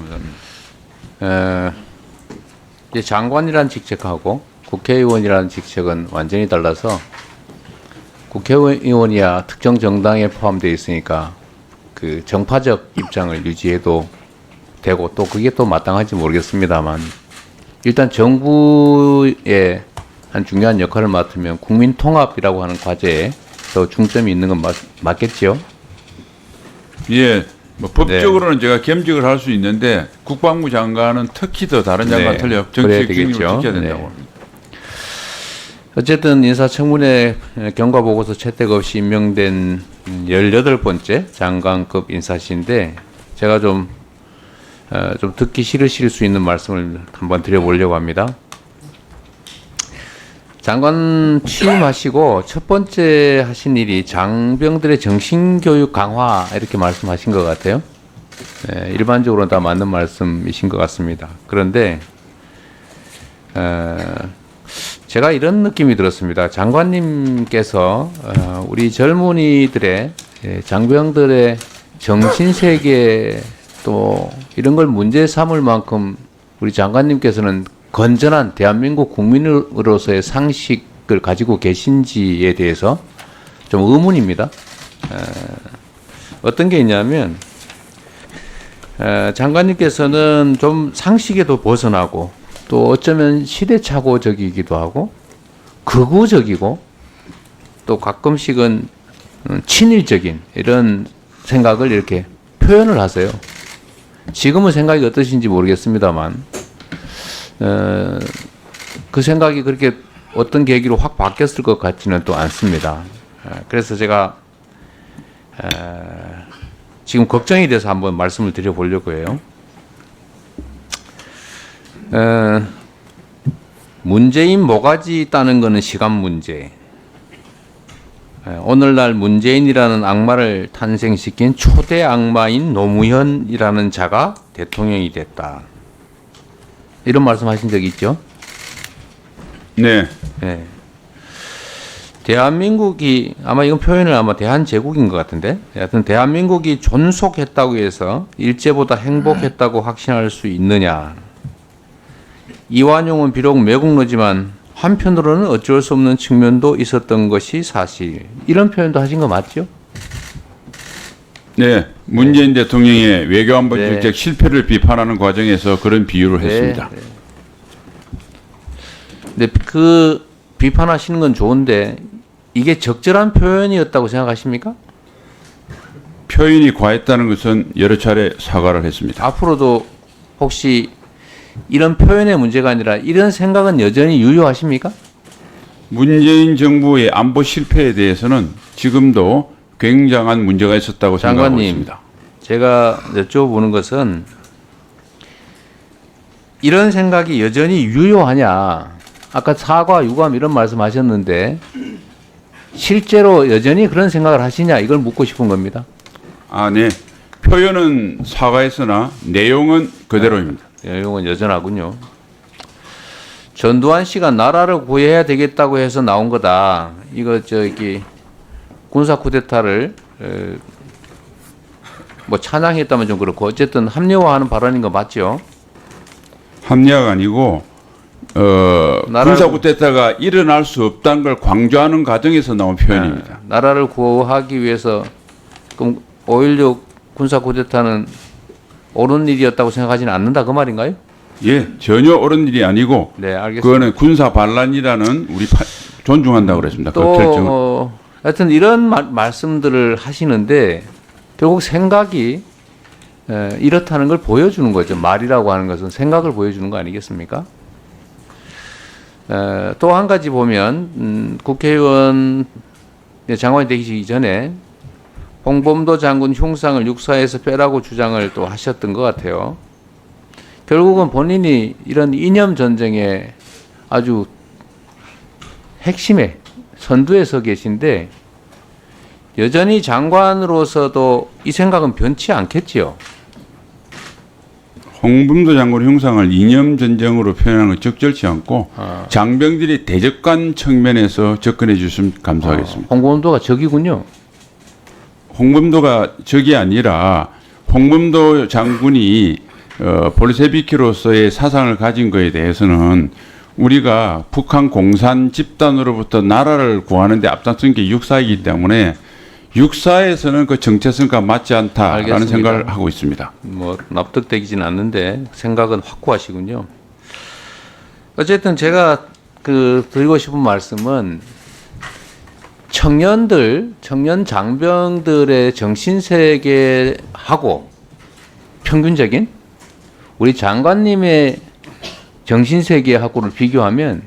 감사합니다. 에, 이제 장관이라는 직책하고 국회의원이라는 직책은 완전히 달라서 국회의원이야 특정 정당에 포함되어 있으니까 그 정파적 입장을 유지해도 되고 또 그게 또 마땅한지 모르겠습니다만 일단 정부의 한 중요한 역할을 맡으면 국민 통합이라고 하는 과제에 더 중점이 있는 건 맞, 맞겠지요? 예, 뭐 법적으로는 네. 제가 겸직을 할 수 있는데 국방부 장관은 특히 더 다른 네, 장관 틀려 그래야 정치적 중립을 되겠죠. 지켜야 된다고 네. 합니다. 어쨌든 인사청문회 경과 보고서 채택 없이 임명된 18번째 장관급 인사시인데 제가 좀, 어, 좀 듣기 싫으실 수 있는 말씀을 한번 드려보려고 합니다. 장관 취임하시고 첫 번째 하신 일이 장병들의 정신교육 강화 이렇게 말씀하신 것 같아요. 네, 일반적으로 다 맞는 말씀이신 것 같습니다. 그런데 어, 제가 이런 느낌이 들었습니다. 장관님께서 어, 우리 젊은이들의 예, 장병들의 정신 세계 또 이런 걸 문제 삼을 만큼 우리 장관님께서는 건전한 대한민국 국민으로서의 상식을 가지고 계신지에 대해서 좀 의문입니다. 에, 어떤 게 있냐면 에, 장관님께서는 좀 상식에도 벗어나고 또 어쩌면 시대착오적이기도 하고 극우적이고 또 가끔씩은 음, 친일적인 이런 생각을 이렇게 표현을 하세요. 지금은 생각이 어떠신지 모르겠습니다만 어, 그 생각이 그렇게 어떤 계기로 확 바뀌었을 것 같지는 또 않습니다. 어, 그래서 제가 어, 지금 걱정이 돼서 한번 말씀을 드려보려고 해요. 어, 문재인 모가지 따는 거는 시간 문제. 에, 오늘날 문재인이라는 악마를 탄생시킨 초대 악마인 노무현이라는 자가 대통령이 됐다. 이런 말씀하신 적 있죠? 네, 예. 대한민국이 아마 이건 표현을 아마 대한제국인 것 같은데 여하튼 대한민국이 존속했다고 해서 일제보다 행복했다고 확신할 수 있느냐 이완용은 비록 매국노지만 한편으로는 어쩔 수 없는 측면도 있었던 것이 사실 이런 표현도 하신 거 맞죠? 네, 문재인 대통령의 외교안보 네. 정책 실패를 비판하는 과정에서 그런 비유를 했습니다. 네, 네. 근데 그 비판하시는 건 좋은데 이게 적절한 표현이었다고 생각하십니까? 표현이 과했다는 것은 여러 차례 사과를 했습니다. 앞으로도 혹시 이런 표현의 문제가 아니라 이런 생각은 여전히 유효하십니까? 문재인 정부의 안보 실패에 대해서는 지금도 굉장한 문제가 있었다고 생각하고 장관님. 있습니다. 제가 여쭤보는 것은 이런 생각이 여전히 유효하냐? 아까 사과, 유감 이런 말씀하셨는데 실제로 여전히 그런 생각을 하시냐? 이걸 묻고 싶은 겁니다. 아, 네. 표현은 사과했으나 내용은 그대로입니다. 내용은 여전하군요. 전두환 씨가 나라를 구해야 되겠다고 해서 나온 거다. 이거 저기 군사 쿠데타를 에, 뭐 찬양했다면 좀 그렇고 어쨌든 합리화하는 발언인 거 맞죠? 합리화가 아니고 어, 군사 쿠데타가 일어날 수 없다는 걸 강조하는 과정에서 나온 표현입니다. 네, 나라를 구하기 위해서 그럼 5.16 군사 쿠데타는 옳은 일이었다고 생각하지는 않는다 그 말인가요? 예, 전혀 옳은 일이 아니고 네, 알겠습니다. 그거는 군사 반란이라는 우리 파, 존중한다고 그랬습니다. 그또 결정. 어, 하여튼 이런 말, 말씀들을 하시는데 결국 생각이 에, 이렇다는 걸 보여주는 거죠. 말이라고 하는 것은 생각을 보여주는 거 아니겠습니까? 또 한 가지 보면 음, 국회의원 장관이 되기 전에 홍범도 장군 흉상을 육사에서 빼라고 주장을 또 하셨던 것 같아요. 결국은 본인이 이런 이념 전쟁에 아주 핵심에 선두에 서 계신데 여전히 장관으로서도 이 생각은 변치 않겠지요. 홍범도 장군 형상을 이념 전쟁으로 표현하는 건 적절치 않고 아. 장병들이 대적관 측면에서 접근해 주시면 감사하겠습니다. 홍범도가 적이군요. 홍범도가 적이 아니라 홍범도 장군이 어, 볼세비키로서의 사상을 가진 거에 대해서는 우리가 북한 공산 집단으로부터 나라를 구하는 데 앞장선 게 육사이기 때문에 육사에서는 그 정체성과 맞지 않다라는 알겠습니다. 생각을 하고 있습니다. 뭐 납득되기진 않는데 생각은 확고하시군요. 어쨌든 제가 그 드리고 싶은 말씀은 청년들, 청년 장병들의 정신 세계하고 평균적인 우리 장관님의 정신 세계하고를 비교하면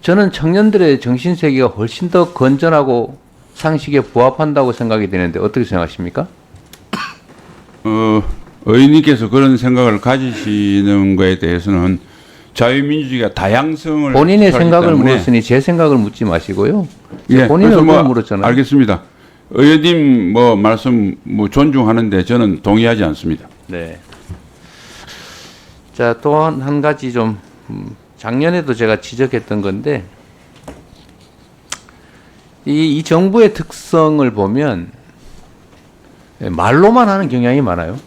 저는 청년들의 정신 세계가 훨씬 더 건전하고 상식에 부합한다고 생각이 되는데 어떻게 생각하십니까? 어, 의원님께서 그런 생각을 가지시는 거에 대해서는 자유민주주의가 다양성을 본인의 생각을 때문에 물었으니 제 생각을 묻지 마시고요. 예, 본인의 뭐 물었잖아요. 알겠습니다. 의원님 뭐 말씀 뭐 존중하는데 저는 동의하지 않습니다. 네. 자, 또한 가지 좀 음, 작년에도 제가 지적했던 건데 이, 이 정부의 특성을 보면 예, 말로만 하는 경향이 많아요.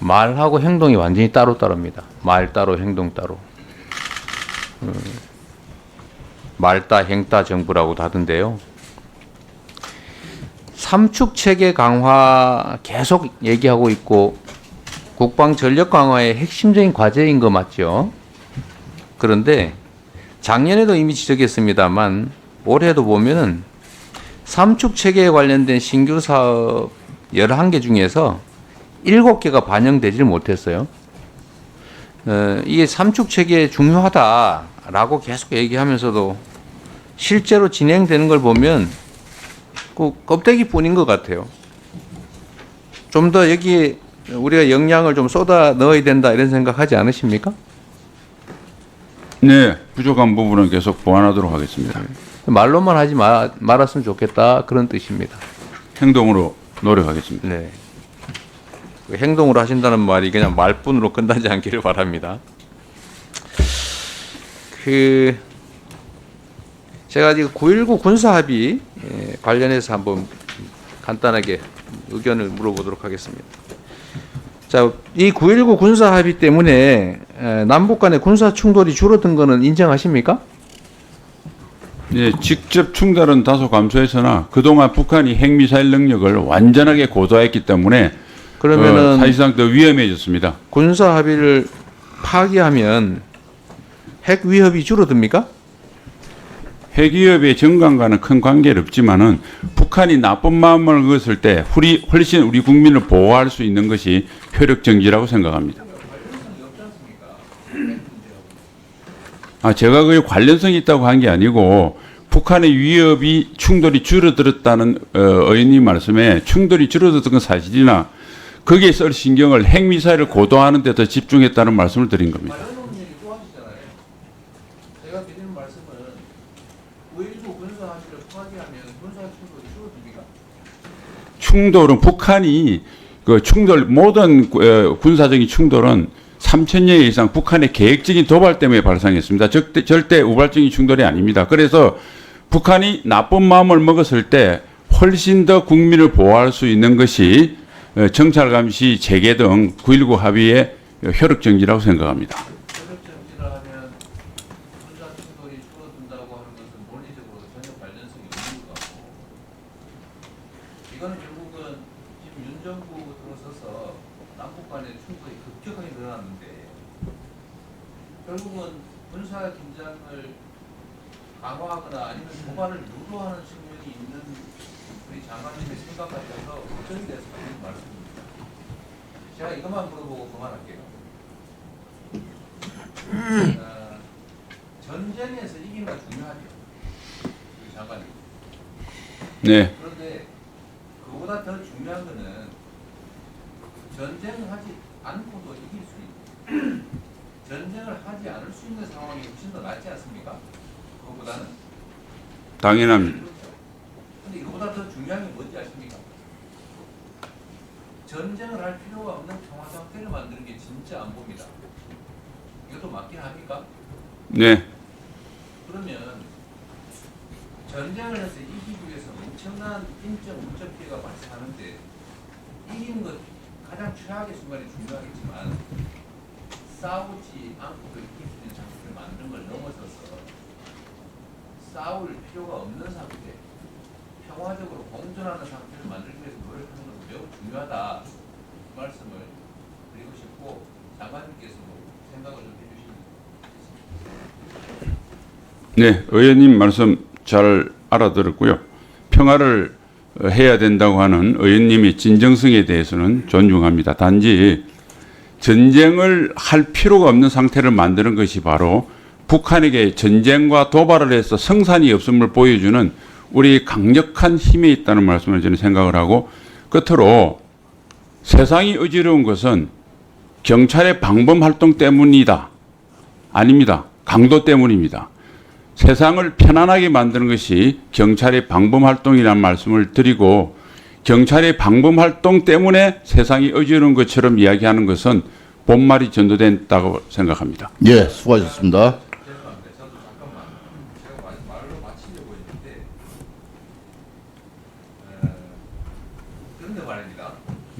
말하고 행동이 완전히 따로따로입니다. 말 따로 행동 따로. 음, 말따 행따 정부라고도 하던데요. 삼축 체계 강화 계속 얘기하고 있고 국방 전력 강화의 핵심적인 과제인 거 맞죠? 그런데 작년에도 이미 지적했습니다만 올해도 보면은 삼축 체계에 관련된 신규 사업 11개 중에서 7개가 반영되질 못했어요. 어, 이게 삼축 체계 중요하다라고 계속 얘기하면서도 실제로 진행되는 걸 보면 그 껍데기 뿐인 것 같아요. 좀 더 여기에 우리가 역량을 좀 쏟아 넣어야 된다 이런 생각하지 않으십니까? 네, 부족한 부분은 계속 보완하도록 하겠습니다. 말로만 하지 마, 말았으면 좋겠다 그런 뜻입니다. 행동으로 노력하겠습니다. 네. 그 행동으로 하신다는 말이 그냥 말뿐으로 끝나지 않기를 바랍니다. 그 제가 지금 9.19 군사 합의 예, 관련해서 한번 간단하게 의견을 물어보도록 하겠습니다. 자, 이 9.19 군사 합의 때문에 에, 남북 간의 군사 충돌이 줄어든 거는 인정하십니까? 네, 직접 충돌은 다소 감소했으나 그동안 북한이 핵미사일 능력을 완전하게 고도화했기 때문에 그러면은 어, 사실상 더 위험해졌습니다. 군사 합의를 파기하면 핵 위협이 줄어듭니까? 핵 위협의 증강과는 큰 관계는 없지만은 북한이 나쁜 마음을 먹었을 때 우리 훨씬 우리 국민을 보호할 수 있는 것이 효력 정지라고 생각합니다. 아 제가 그 관련성이 있다고 한 게 아니고 북한의 위협이 충돌이 줄어들었다는 어, 의원님 말씀에 충돌이 줄어들었던 건 사실이나 거기에 쓸 신경을 핵미사일을 고도화하는 데 더 집중했다는 말씀을 드린 겁니다. 제가 드리는 말씀은 9.19 군사 합의를 파기하면 군사 충돌이 줄어듭니까? 충돌은 북한이 그 충돌 모든 어, 군사적인 충돌은 3천 년 이상 북한의 계획적인 도발 때문에 발생했습니다. 절대, 절대 우발적인 충돌이 아닙니다. 그래서 북한이 나쁜 마음을 먹었을 때 훨씬 더 국민을 보호할 수 있는 것이 어, 정찰 감시 재개 등 9.19 합의의 효력 정지라고 생각합니다. 이거는 지금 윤 정부 들어서서 남북 간의 충돌이 급격하게 늘어났는데 결국은 군사 긴장을 강화하거나 아니면 도발을 유도하는 측면이 있는 우리 장관님의 생각 같아서 걱정이 돼서 드리는 말씀입니다. 제가 이것만 물어보고 그만할게요. 어, 전쟁에서 이기는 게 중요하죠. 우리 장관님. 네, 그보다 더 중요한 거는 전쟁을 하지 않고도 이길 수 있는 전쟁을 하지 않을 수 있는 상황이 훨씬 더 낫지 않습니까? 그거보다는 당연합니다. 근데 이거보다 더 중요한 게 뭔지 아십니까? 전쟁을 할 필요가 없는 평화 상태를 만드는 게 진짜 안 봅니다. 이것도 맞긴 합니까? 네, 그러면 전쟁을 해서 이기기 위해서 엄청난 인적, 물적 피해가 발생하는데 이기는 것 가장 최악의 순간이 중요하겠지만 싸우지 않고 이길 수 있는 상태를 만드는 걸 넘어서서 싸울 필요가 없는 상태, 평화적으로 공존하는 상태를 만들기 위해서 노력하는 것은 매우 중요하다. 그 말씀을 드리고 싶고 장관님께서도 생각을 좀 해주시면 네, 의원님 말씀 잘 알아들었고요. 평화를 어, 해야 된다고 하는 의원님의 진정성에 대해서는 존중합니다. 단지 전쟁을 할 필요가 없는 상태를 만드는 것이 바로 북한에게 전쟁과 도발을 해서 성산이 없음을 보여주는 우리 강력한 힘에 있다는 말씀을 저는 생각을 하고 끝으로 세상이 어지러운 것은 경찰의 방범 활동 때문이다. 아닙니다. 강도 때문입니다. 세상을 편안하게 만드는 것이 경찰의 방범 활동이라는 말씀을 드리고 경찰의 방범 활동 때문에 세상이 어지러운 것처럼 이야기하는 것은 본말이 전도된다고 생각합니다. 예, 수고하셨습니다.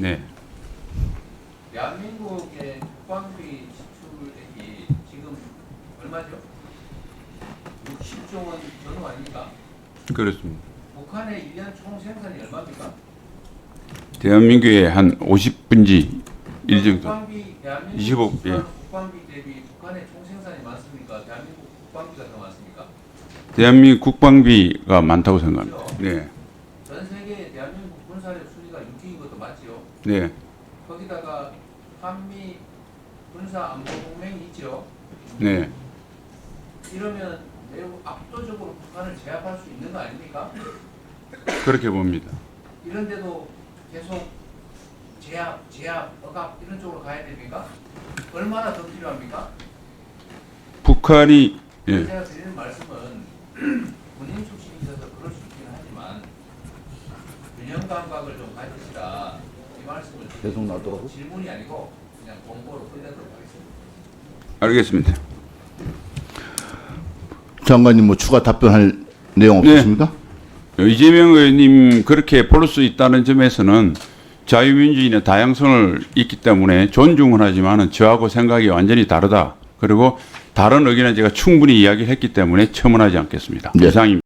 네. 대한민국의 국방비 지출액이 지금 얼마죠? 60조 원 전후 아닙니까? 그렇습니다. 북한의 1년 총 생산이 얼마입니까? 대한민국의 한 50분지 1 정도. 국방비 대한민국 25, 지출하는 예. 국방비 대비 북한의 총 생산이 많습니까? 대한민국 국방비가 더 많습니까? 대한민국 국방비가 많다고 생각합니다. 네. 전 세계 대한민국 군사력 순위가 6위인 것도 맞지요? 네. 거기다가 한미 군사 안보 동맹이 있죠. 네. 이러면 매우 압도적으로 북한을 제압할 수 있는 거 아닙니까? 그렇게 봅니다. 이런데도 계속 제압, 제압, 억압 이런 쪽으로 가야 됩니까? 얼마나 더 필요합니까? 북한이 예. 제가 드리는 말씀은 군인 출신이셔서 그럴 수 있긴 하지만 균형 감각을 좀 가지시라 이 말씀을 계속 나더라고? 질문이 아니고 그냥 공고로 끝내도록 하겠습니다. 알겠습니다. 장관님 뭐 추가 답변할 내용 없으십니까? 이재명 의원님 그렇게 볼 수 있다는 점에서는 자유민주주의는 다양성을 있기 때문에 존중은 하지만은 저하고 생각이 완전히 다르다. 그리고 다른 의견은 제가 충분히 이야기를 했기 때문에 첨언하지 않겠습니다. 네. 이상입니다.